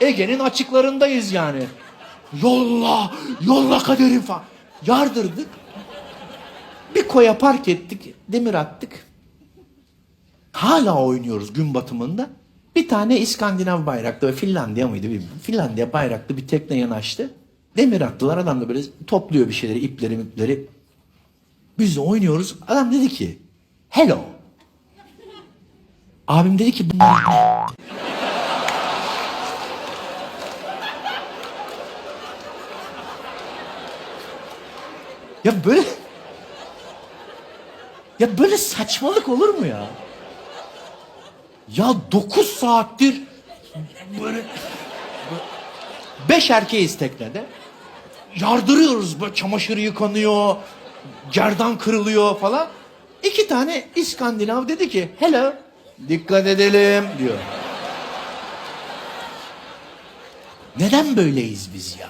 Ege'nin açıklarındayız yani. Yolla, yolla kaderim falan. Yardırdık. Bir koya park ettik, demir attık. Hala oynuyoruz gün batımında. Bir tane İskandinav bayraklı ve Finlandiya mıydı bilmiyorum. Finlandiya bayraklı bir tekne yanaştı. Demir attılar adam da böyle topluyor bir şeyleri ipleri ipleri. Biz de oynuyoruz. Adam dedi ki hello. Abim dedi ki Ya böyle ya böyle saçmalık olur mu ya? Ya 9 saattir böyle beş erkeğiz teknede. Yardırıyoruz böyle çamaşır yıkanıyor, gerdan kırılıyor falan. İki tane İskandinav dedi ki hello dikkat edelim diyor. Neden böyleyiz biz ya?